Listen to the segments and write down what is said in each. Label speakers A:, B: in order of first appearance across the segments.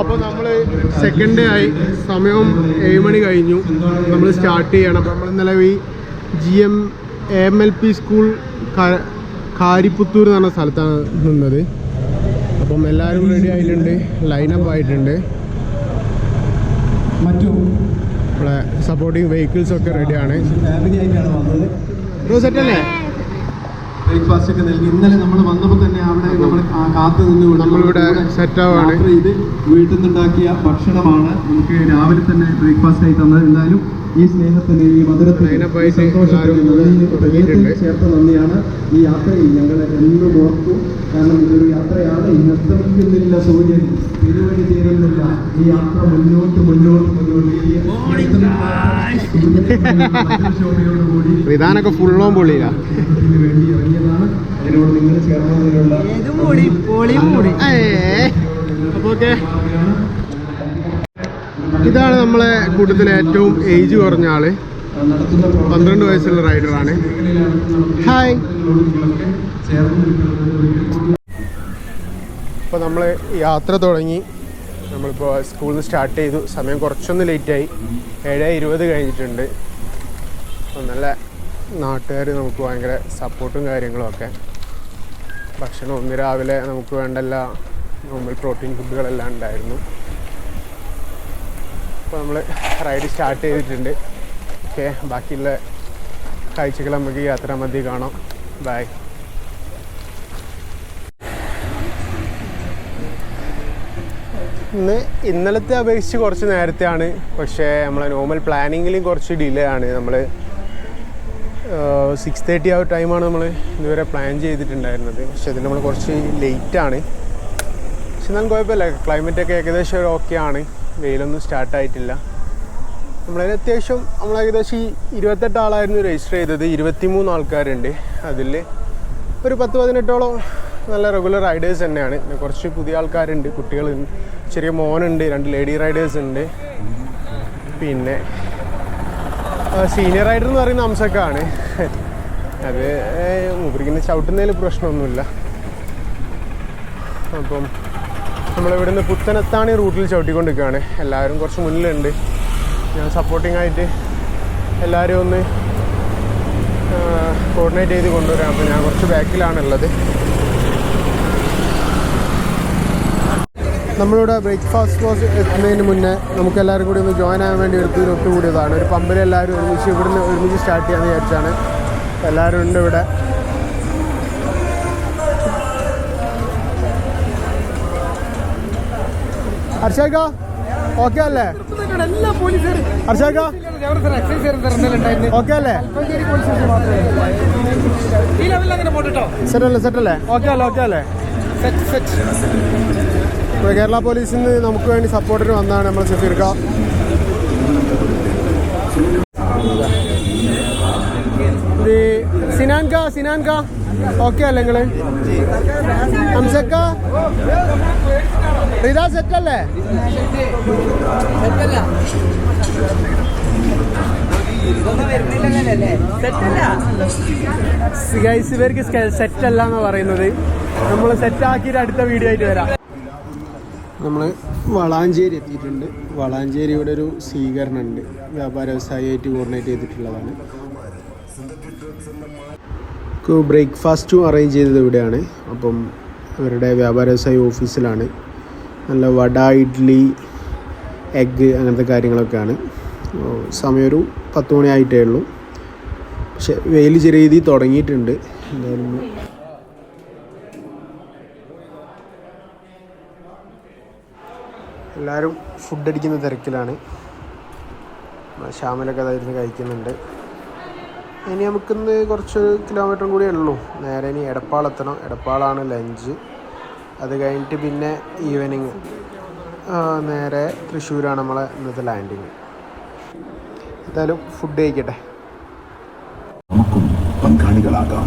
A: അപ്പോൾ നമ്മൾ second day ആയി സമയം ഏഴ് മണി കഴിഞ്ഞു. നമ്മൾ സ്റ്റാർട്ട് ചെയ്യണം. അപ്പൊ നമ്മൾ ഇന്നലെ ഈ G M M L P school Karipputhur എന്ന് പറഞ്ഞ സ്ഥലത്താണ് നിന്നത്. അപ്പം എല്ലാവരും റെഡി ആയിട്ടുണ്ട്. ലൈനപ്പ് ആയിട്ടുണ്ട്.
B: മറ്റു?
A: ഇവിടെ സപ്പോർട്ടിങ് വെഹിക്കിൾസ് ഒക്കെ റെഡിയാണ്
B: ഫാമിലി ആയിട്ടാണ് വന്നത്
A: സെറ്റ് അല്ലേ
B: ബ്രേക്ക്ഫാസ്റ്റ് ഒക്കെ നൽകി. ഇന്നലെ നമ്മൾ വന്നപ്പോൾ തന്നെ അവിടെ നമ്മൾ കാത്തു നിന്നുകൊണ്ട്
A: നമ്മളിവിടെ
B: നമ്മുടെ ഇത്. വീട്ടിൽ നിന്നുണ്ടാക്കിയ ഭക്ഷണമാണ്. നമുക്ക് രാവിലെ തന്നെ ബ്രേക്ക്ഫാസ്റ്റ് ആയി തന്നത്. എന്തായാലും ഈ സ്നേഹത്തിന് ഈ മധുരത്തിന് ഈ
A: ആയിട്ട്
B: സന്തോഷത്തിന് നന്ദി ഹൃദയത്തിൽ ചേർത്ത നന്ദിയാണ് ഈ യാത്രയിൽ. ഞങ്ങൾ എന്നും ഓർത്തു. കാരണം ഇതൊരു യാത്രയാണ്. ഇന്ന് അസ്തമിക്കുന്നില്ല സൂര്യൻ. തിരുവഴി തീരുന്നില്ല. ഈ യാത്ര മുന്നോട്ട് മുന്നോട്ട് മുന്നോട്ട്. ഈ ശോഭയോടുകൂടി
A: റിതാനൊക്കെ ഫുള്ളോം പൊള്ളിയില്ല
B: ഇതിന് വേണ്ടി ഇറങ്ങിയതാണ്. അതിനോട് നിങ്ങൾ ചേർന്നതിനുള്ള
A: അപ്പോൾ ഓക്കെ. ഇതാണ് നമ്മളെ കൂട്ടത്തിൽ ഏറ്റവും ഏജ് കുറഞ്ഞ
B: ആൾ.
A: പന്ത്രണ്ട് വയസ്സുള്ള റൈഡറാണ് ഹായ് ഇപ്പോൾ നമ്മൾ യാത്ര തുടങ്ങി. നമ്മളിപ്പോൾ സ്കൂളിൽ നിന്ന് സ്റ്റാർട്ട് ചെയ്തു. സമയം കുറച്ചൊന്ന് ലേറ്റായി ഏഴ് ഇരുപത് കഴിഞ്ഞിട്ടുണ്ട്. നല്ല നാട്ടുകാർ നമുക്ക് ഭയങ്കര സപ്പോർട്ടും കാര്യങ്ങളും ഒക്കെ. ഭക്ഷണം ഒന്ന് രാവിലെ നമുക്ക് വേണ്ട എല്ലാ നോർമൽ പ്രോട്ടീൻ ഫുഡുകളെല്ലാം ഉണ്ടായിരുന്നു. അപ്പോൾ നമ്മൾ റൈഡ് സ്റ്റാർട്ട് ചെയ്തിട്ടുണ്ട്. ഓക്കെ ബാക്കിയുള്ള കാഴ്ചകൾ നമുക്ക് യാത്രാ മധ്യ കാണാം. ബൈ ഇന്ന് ഇന്നലത്തെ അപേക്ഷിച്ച് കുറച്ച് നേരത്തെയാണ്. പക്ഷേ നമ്മളെ നോർമൽ പ്ലാനിങ്ങിലും കുറച്ച് ഡിലേ ആണ്. നമ്മൾ സിക്സ് തേർട്ടി ആ ടൈമാണ് നമ്മൾ ഇതുവരെ പ്ലാൻ ചെയ്തിട്ടുണ്ടായിരുന്നത്. പക്ഷേ അതിന് നമ്മൾ കുറച്ച് ലേറ്റാണ് പക്ഷെ എന്നാലും കുഴപ്പമില്ല. ക്ലൈമറ്റൊക്കെ ഏകദേശം ഓക്കെ ആണ്. വെയിലൊന്നും സ്റ്റാർട്ടായിട്ടില്ല നമ്മളതിന് അത്യാവശ്യം നമ്മൾ ഏകദേശം ഈ ഇരുപത്തെട്ട് ആളായിരുന്നു രജിസ്റ്റർ ചെയ്തത്. ഇരുപത്തിമൂന്ന് ആൾക്കാരുണ്ട്. അതിൽ ഒരു പത്ത് പതിനെട്ടോളം നല്ല റെഗുലർ റൈഡേഴ്സ് തന്നെയാണ്. പിന്നെ കുറച്ച് പുതിയ ആൾക്കാരുണ്ട് കുട്ടികൾ ചെറിയ മോനുണ്ട് രണ്ട് ലേഡി റൈഡേഴ്സ് ഉണ്ട്. പിന്നെ സീനിയർ റൈഡർ എന്ന് പറയുന്ന അംസക്കാണ് അത് മൂപ്പരിക്കുന്ന ചവിട്ടുന്നതിൽ പ്രശ്നമൊന്നുമില്ല. അപ്പം നമ്മളിവിടുന്ന് പുത്തനത്താണി റൂട്ടിൽ ചവിട്ടിക്കൊണ്ടിരിക്കുകയാണ്. എല്ലാവരും കുറച്ച് മുന്നിലുണ്ട്. ഞാൻ സപ്പോർട്ടിംഗ് ആയിട്ട് എല്ലാവരും ഒന്ന് കോർഡിനേറ്റ് ചെയ്ത് കൊണ്ടുവരാം. അപ്പോൾ ഞാൻ കുറച്ച് ബാക്കിലാണുള്ളത്. നമ്മളിവിടെ ബ്രേക്ക്ഫാസ്റ്റ് ക്ലോസ് എത്തുന്നതിന് മുന്നേ നമുക്ക് എല്ലാവരും കൂടി ഒന്ന് ജോയിൻ ആകാൻ വേണ്ടി എടുത്ത് ഒത്തുകൂടിയതാണ് ഒരു പമ്പിൽ എല്ലാവരും ഒരുമിച്ച് ഇവിടുന്ന് ഒരുമിച്ച് സ്റ്റാർട്ട് ചെയ്യാമെന്ന് വിചാരിച്ചാണ്. എല്ലാവരും ഉണ്ട് ഇവിടെ. ഹർഷേക്ക ഓക്കെ അല്ലേ? ഹർഷേക്ക? ഓക്കെ അല്ലേ? സെറ്റല്ലേ അല്ലേ സെറ്റ് അല്ലേ ഓക്കെ അല്ലേ? ഓക്കെ അല്ലേ കേരള പോലീസിൽ നിന്ന് നമുക്ക് വേണ്ടി സപ്പോർട്ടിന് വന്നതാണ് നമ്മൾ സഫീർക്ക. സിനാൻക സിനാൻ കാ സിനാൻ കാ ഓക്കെ അല്ലേ നിങ്ങൾ? ഹംസക്ക റിത സെറ്റ് അല്ലേ ഗൈസ് ഇവർക്ക് സെറ്റ് അല്ല എന്ന് പറയുന്നത്. നമ്മൾ സെറ്റ് ആക്കിയിട്ട് അടുത്ത വീഡിയോ ആയിട്ട് വരാം. നമ്മൾ വളാഞ്ചേരി എത്തിയിട്ടുണ്ട്. വളാഞ്ചേരി ഇവിടെ ഒരു സ്വീകരണം ഉണ്ട് വ്യാപാര വ്യവസായമായിട്ട് കോർഡിനേറ്റ് ചെയ്തിട്ടുള്ളതാണ്. ബ്രേക്ക്ഫാസ്റ്റും അറേഞ്ച് ചെയ്തത് ഇവിടെയാണ്. അപ്പം അവരുടെ വ്യാപാര വ്യവസായ ഓഫീസിലാണ്. നല്ല വട ഇഡ്ഡലി എഗ്ഗ് അങ്ങനത്തെ കാര്യങ്ങളൊക്കെയാണ്. സമയം ഒരു പത്ത് മണിയായിട്ടേ ഉള്ളൂ. പക്ഷെ വെയിൽ ചെറിയ രീതിയിൽ തുടങ്ങിയിട്ടുണ്ട്. എന്തായാലും എല്ലാവരും ഫുഡ് അടിക്കുന്ന തിരക്കിലാണ്. ശ്യാമലൊക്കെ അതായിരുന്നു കഴിക്കുന്നുണ്ട്. ഇനി നമുക്കിന്ന് കുറച്ച് കിലോമീറ്ററും കൂടിയേ ഉള്ളൂ. നേരെ ഇനി എടപ്പാളെത്തണം എടപ്പാളാണ് ലഞ്ച്. അത് കഴിഞ്ഞിട്ട് പിന്നെ ഈവനിങ് നേരെ തൃശ്ശൂരാണ് നമ്മളെ ഇന്നത്തെ ലാൻഡിങ് എന്തായാലും ഫുഡ് കഴിക്കട്ടെ.
C: നമുക്കും പങ്കാളികളാകാം.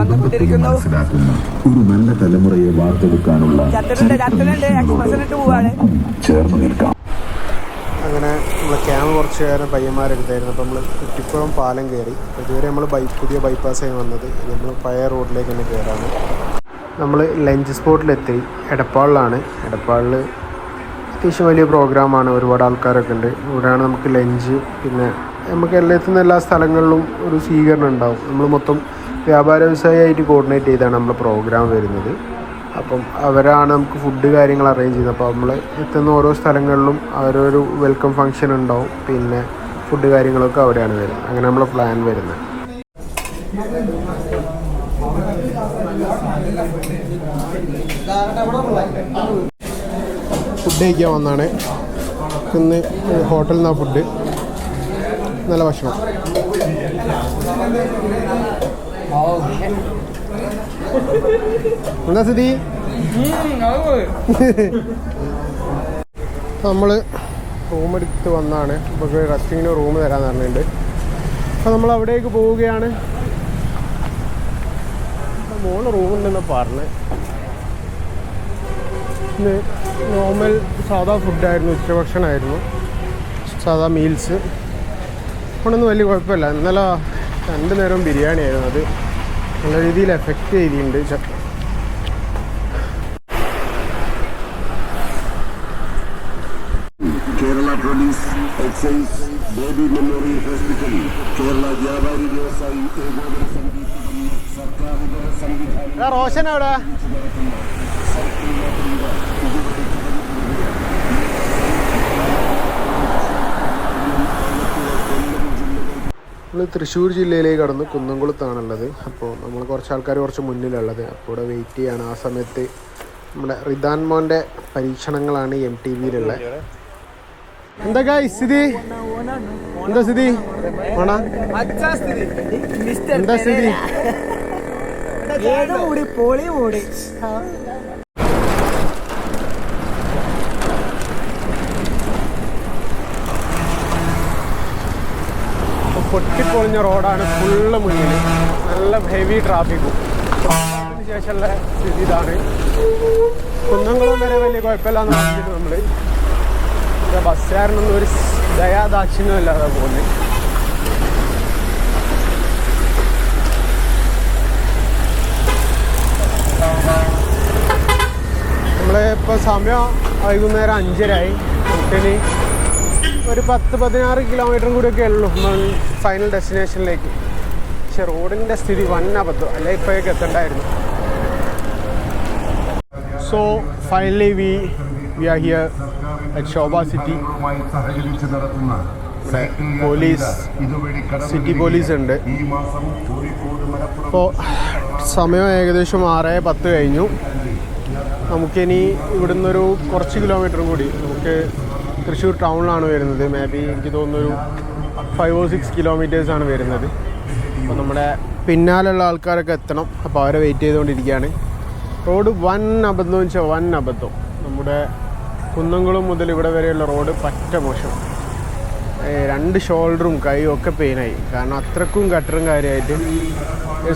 D: വന്നുകൊണ്ടിരിക്കുന്നു.
C: ഒരു നല്ല തലമുറയെ വാർത്തെടുക്കാനുള്ള ചേർന്ന് നിൽക്കാം.
A: അങ്ങനെ നമ്മൾ ക്യാമ്പ് കുറച്ച് നേരം പയ്യന്മാരെടുത്തായിരുന്നു. അപ്പോൾ നമ്മൾ കുറ്റിപ്പുറം പാലം കയറി. ഇതുവരെ നമ്മൾ ബൈ പുതിയ ബൈപ്പാസായി വന്നത് നമ്മൾ പഴയ റോഡിലേക്ക് തന്നെ കയറാണ്. നമ്മൾ ലഞ്ച് സ്പോട്ടിലെത്തി. എടപ്പാളിലാണ്. എടപ്പാളിൽ അത്യാവശ്യം വലിയ പ്രോഗ്രാമാണ് ഒരുപാട് ആൾക്കാരൊക്കെ ഉണ്ട്. ഇവിടെയാണ് നമുക്ക് ലഞ്ച്. പിന്നെ നമുക്ക് എല്ലാത്തുന്ന എല്ലാ സ്ഥലങ്ങളിലും ഒരു സ്വീകരണം ഉണ്ടാവും. നമ്മൾ മൊത്തം വ്യാപാര വ്യവസായമായിട്ട് കോർഡിനേറ്റ് ചെയ്താണ് നമ്മൾ പ്രോഗ്രാം വരുന്നത്. അപ്പം അവരാണ് നമുക്ക് ഫുഡ് കാര്യങ്ങൾ അറേഞ്ച് ചെയ്യുന്നത്. അപ്പോൾ നമ്മൾ എത്തുന്ന ഓരോ സ്ഥലങ്ങളിലും അവരൊരു വെൽക്കം ഫങ്ഷൻ ഉണ്ടാവും. പിന്നെ ഫുഡ് കാര്യങ്ങളൊക്കെ അവിടെയാണ് വരുന്നത്. അങ്ങനെ നമ്മളെ പ്ലാൻ വരുന്നത്. ഫുഡ് കഴിക്കാൻ വന്നാണ്. ഇന്ന് ഹോട്ടലിൽ നിന്നാണ് ഫുഡ് നല്ല ഭക്ഷണം. എന്താ സ്ഥിതി? നമ്മൾ റൂം എടുത്ത് വന്നാണ്. നമുക്ക് റെസ്റ്റിങ്ങിന് റൂം തരാൻ പറഞ്ഞിട്ടുണ്ട്. അപ്പോൾ നമ്മൾ അവിടേക്ക് പോവുകയാണ്. മോൾ റൂമുണ്ടെന്ന് പറഞ്ഞ്. ഇന്ന് നോർമൽ സാധാ ഫുഡായിരുന്നു ഉച്ചഭക്ഷണമായിരുന്നു സാധാ മീൽസ് അതുകൊണ്ടൊന്നും വലിയ കുഴപ്പമില്ല. ഇന്നലെ രണ്ട് നേരം ബിരിയാണി ആയിരുന്നു. അത് നല്ല രീതിയിൽ എഫക്റ്റ് ചെയ്തിട്ടുണ്ട്.
C: Kerala police excise Baby memorial hospital Kerala വ്യാപാരി വ്യവസായി ഏകോപന സമിതി തുടങ്ങിയ സർക്കാർ ഇതര
A: എടാ റോഷൻ എവിടെ? നമ്മൾ തൃശ്ശൂർ ജില്ലയിലേക്ക് കടന്ന് കുന്നംകുളത്താണുള്ളത്. അപ്പോൾ നമ്മൾ കുറച്ച് ആൾക്കാർ കുറച്ച് മുന്നിലുള്ളത്. അപ്പോൾ ഇവിടെ വെയിറ്റ് ചെയ്യാണ്. ആ സമയത്ത് നമ്മുടെ റിദാൻ മോന്റെ പരീക്ഷണങ്ങളാണ് എം ടി വിയിലുള്ളത് എന്താ സ്ഥിതി? എന്താ സ്ഥിതി? എന്താ സ്ഥിതി? പൊട്ടിപ്പൊളിഞ്ഞ റോഡാണ് ഫുള്ള് മുന്നിൽ നല്ല ഹെവി ട്രാഫിക്കും ശേഷമുള്ള സ്ഥിതി ഇതാണ്. കുന്നംകുളം വരെ വലിയ കുഴപ്പമില്ലാന്ന് പറഞ്ഞിട്ട് നമ്മൾ ബസ്സുകാരനൊന്നും ഒരു ദയാദാക്ഷിണ്യം ഇല്ലാതെ പോകുന്നത് നമ്മളിപ്പോൾ സമയം വൈകുന്നേരം അഞ്ചരായി നമുക്കിനി ഒരു പത്ത് പതിനാറ് കിലോമീറ്ററും കൂടിയൊക്കെ ഉള്ളൂ ഫൈനൽ ഡെസ്റ്റിനേഷനിലേക്ക് പക്ഷെ റോഡിന്റെ സ്ഥിതി വൻ അബദ്ധം. അല്ലെ ഇപ്പോഴേക്ക് എത്തണ്ടായിരുന്നു. So finally we we are here at Shobha city police city police ഉണ്ട്. ഇപ്പോൾ സമയം ഏകദേശം ആറ് പത്ത് കഴിഞ്ഞു. നമുക്കിനി ഇവിടുന്ന് ഒരു കുറച്ച് കിലോമീറ്റർ കൂടി. നമുക്ക് തൃശ്ശൂർ ടൗണിലാണ് വരുന്നത്. മേ ബി എനിക്ക് തോന്നുന്നൊരു ഫൈവ് ഓ സിക്സ് കിലോമീറ്റേഴ്സാണ് വരുന്നത്. അപ്പോൾ നമ്മുടെ പിന്നാലുള്ള ആൾക്കാരൊക്കെ എത്തണം. അപ്പോൾ അവരെ വെയിറ്റ് ചെയ്തുകൊണ്ടിരിക്കുകയാണ്. റോഡ് വൻ അബദ്ധം എന്ന് വെച്ചാൽ വൻ അബദ്ധം. നമ്മുടെ കുന്നംകുളം മുതൽ ഇവിടെ വരെയുള്ള റോഡ് പറ്റ മോശം. രണ്ട് ഷോൾഡറും കൈയും ഒക്കെ പെയിനായി കാരണം അത്രക്കും കട്ടറും കാര്യമായിട്ട്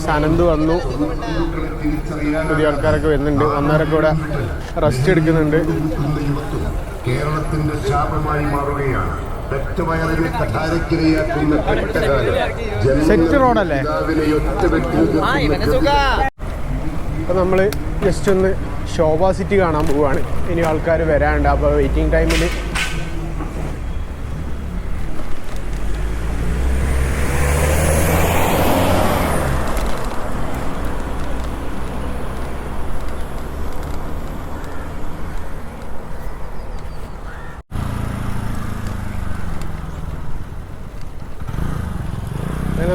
A: സനന്ത് വന്നു. പുതിയ ആൾക്കാരൊക്കെ വരുന്നുണ്ട്. വന്നവരൊക്കെ ഇവിടെ റെസ്റ്റ് എടുക്കുന്നുണ്ട്.
C: കേരളത്തിന്റെ ശാപമായി മാറുകയാണ്. പെറ്റവയറിനെ കഠാരക്കിരയാക്കുന്ന കെട്ടകാലം
A: സെറ്റ്
C: ഒറ്റ വ്യക്തി
A: അപ്പോൾ നമ്മൾ ജസ്റ്റ് ഒന്ന് ശോഭ സിറ്റി കാണാൻ പോവുകയാണ് ഇനി ആൾക്കാർ വരാനുണ്ട്. അപ്പോൾ വെയിറ്റിംഗ് ടൈമിൽ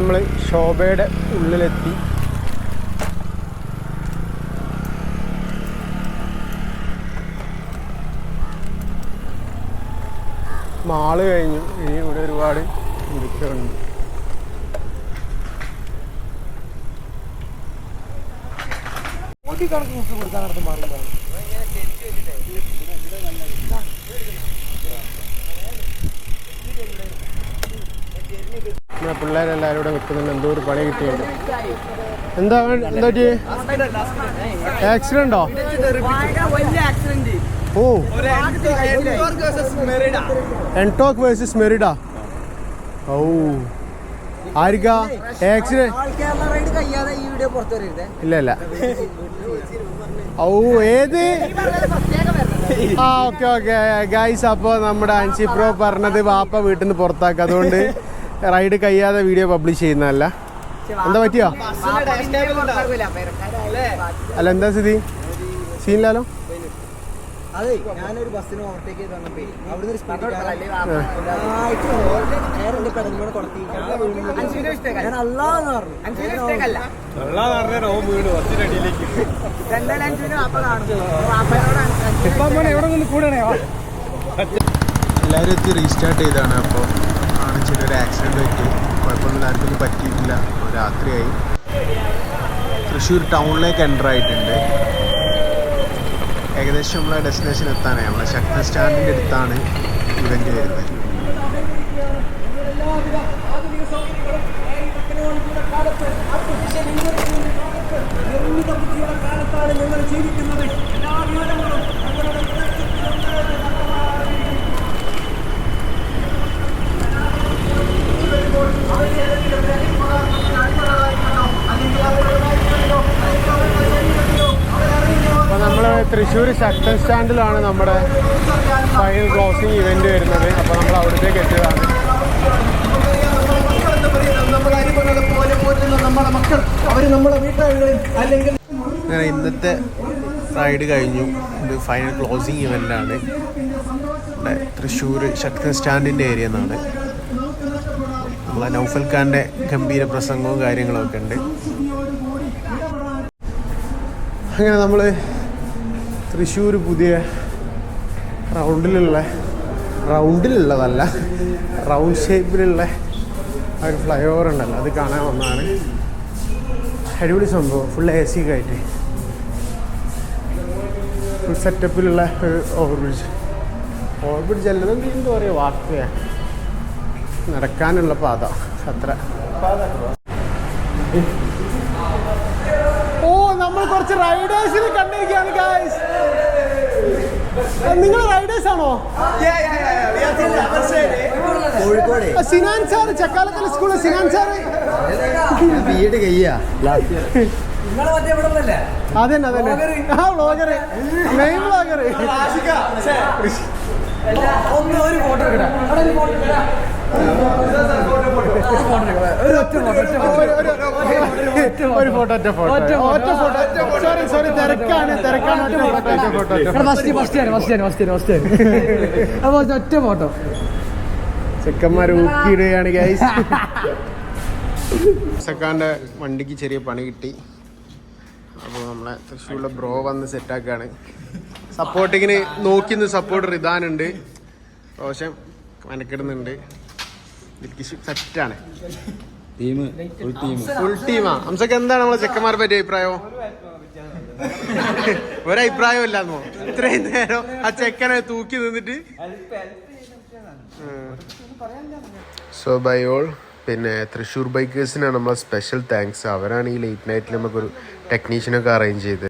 A: നമ്മൾ ശോഭയുടെ ഉള്ളിലെത്തി. മാൾ കഴിഞ്ഞു. ഇനി ഇവിടെ ഒരുപാട് ഇരിക്കുന്നുണ്ട് നമ്മുടെ പിള്ളേരെല്ലാവരും ഇവിടെ നിൽക്കുന്നുണ്ട്. എന്തോ ഒരു പണി കിട്ടിയുണ്ട് എന്താ എന്താ ആക്സിഡന്റോ ഓ? എൻടോക്ക് വേഴ്സസ് മെറിഡ ഓ ആരിക്കാ? ആക്സിഡന്റ് ഇല്ല ഇല്ല. ഓ ഏത്? ആ ഓക്കെ ഓക്കെ. ഗൈസ് അപ്പോൾ നമ്മുടെ അൻസി പ്രോ പറഞ്ഞത് വാപ്പ വീട്ടിൽ നിന്ന് പുറത്താക്കുക അതുകൊണ്ട് റൈഡ് കഴിയാതെ വീഡിയോ പബ്ലിഷ് ചെയ്യുന്നതല്ല. എന്താ പറ്റിയോ? അല്ല എന്താ സ്ഥിതി? സീനിലാലോ?
D: അതെ ഞാനൊരു ബസ്സിന് ഓവർടേക്ക് ചെയ്ത് വന്നപ്പോ അവിടുന്ന് ഒരു സ്പീഡ് നേരെ പെടലിലൂടെ കൊടുത്തി. ഞാൻ അല്ലാന്ന് പറഞ്ഞു.
A: എല്ലാവരും എത്തി റീസ്റ്റാർട്ട് ചെയ്താണ് അപ്പോൾ ആണ് ഒരു ആക്സിഡന്റ് പറ്റി. കുഴപ്പമൊന്നും ആർക്കൊന്നും പറ്റിയിട്ടില്ല. രാത്രിയായി. തൃശ്ശൂർ ടൗണിലേക്ക് എന്റർ ആയിട്ടുണ്ട്. ഏകദേശം നമ്മളെ ഡെസ്റ്റിനേഷൻ എത്താനായി. നമ്മളെ ശക്തി സ്റ്റാൻഡിന്റെ അടുത്താണ് ഇവന്റ് വരുന്നത്. അപ്പോൾ നമ്മൾ തൃശ്ശൂർ ശക്തൻ സ്റ്റാൻഡിലാണ് നമ്മുടെ ഫൈനൽ ക്ലോസിംഗ് ഇവന്റ് വരുന്നത്. അപ്പോൾ നമ്മൾ അവിടത്തേക്ക് എത്തിയതാണ്. ഇന്നത്തെ റൈഡ് കഴിഞ്ഞു. ഇത് ഫൈനൽ ക്ലോസിംഗ് ഇവന്റാണ് ഇവിടെ തൃശ്ശൂർ ശക്തൻ സ്റ്റാൻഡിന്റെ ഏരിയ എന്നാണ്. നമ്മളെ നൗഫൽ ഖാന്റെ ഗംഭീര പ്രസംഗവും കാര്യങ്ങളും ഒക്കെ ഉണ്ട്. അങ്ങനെ നമ്മൾ തൃശ്ശൂർ പുതിയ റൗണ്ടിലുള്ള റൗണ്ടിലുള്ളതല്ല റൗണ്ട് ഷേപ്പിലുള്ള ഒരു ഫ്ലൈ ഓവർ ഉണ്ടല്ലോ അത് കാണാൻ വന്നതാണ്. അടിപൊളി സംഭവം ഫുൾ എ സി കയറ്റി ഫുൾ സെറ്റപ്പിലുള്ള ഒരു ഓവർ ബ്രിഡ്ജ് ഓവർ ബ്രിഡ്ജ് എന്താ പറയുക വാക്ക് നടക്കാനുള്ള പാത. അത്ര. ഓ നമ്മൾ കുറച്ച് റൈഡേഴ്സിനെ കണ്ടിരിക്കുകയാണ് ഗായ്സ് നിങ്ങൾ റൈഡേഴ്സ് ആണോ?
D: കോഴിക്കോട്.
A: സിനാൻ സാർ ചക്കാലക്കല സ്കൂളിൽ സിനാൻ സാർ.
D: വീട് കയ്യാ.
A: അതന്നെ അതന്നെ. ആ വ്ളോഗർ മെയിൻ വ്ളോഗർ
D: ഒന്ന് ഒരു ഫോട്ടോ എടുക്കട്ടെ അവിടെ ഒരു ഫോട്ടോ ഒറ്റ ഫോട്ടോ. ഒറ്റ ഫോട്ടോ.
A: ഒരു photo. Photo. Photo. Sorry sorry തിരക്കാണ്. തിരക്കാണ് ഒറ്റ ഫോട്ടോ ഒറ്റ ഫോട്ടോ.
D: ഫസ്റ്റ് ഫസ്റ്റ് ആണ് ഫസ്റ്റ് ആണ് ഫസ്റ്റ് ആണ് ഫസ്റ്റ് ആണ് അപ്പൊ ഒറ്റ ഫോട്ടോ.
A: ചെക്കന്മാർ ഊക്കിയിടുകയാണ് ഗൈസ് സക്കാന്റെ വണ്ടിക്ക് ചെറിയ പണി കിട്ടി. അപ്പോൾ നമ്മളെ തൃശ്ശൂരിലെ ബ്രോ വന്ന് സെറ്റാക്കാണ്. സപ്പോർട്ടിങ്ങിന് നോക്കിന്ന് സപ്പോർട്ട് ഇതാനുണ്ട് റോഷൻ മെനക്കിടുന്നുണ്ട്. സെറ്റാണ്. ഫുൾ ടീമാ അംസക്ക് എന്താണ് നമ്മളെ ചെക്കന്മാരെ പറ്റിയ അഭിപ്രായം? ഒരഭിപ്രായം ഇല്ലാന്നോ ഇത്രയും നേരം ആ ചെക്കനെ തൂക്കി നിന്നിട്ട്? സോ ബൈ ഓൾ പിന്നെ തൃശ്ശൂർ ബൈക്കേഴ്സിനാണ് നമ്മളെ സ്പെഷ്യൽ താങ്ക്സ് അവരാണ് ഈ ലേറ്റ് നൈറ്റിൽ നമുക്കൊരു ടെക്നീഷ്യനൊക്കെ അറേഞ്ച് ചെയ്തത്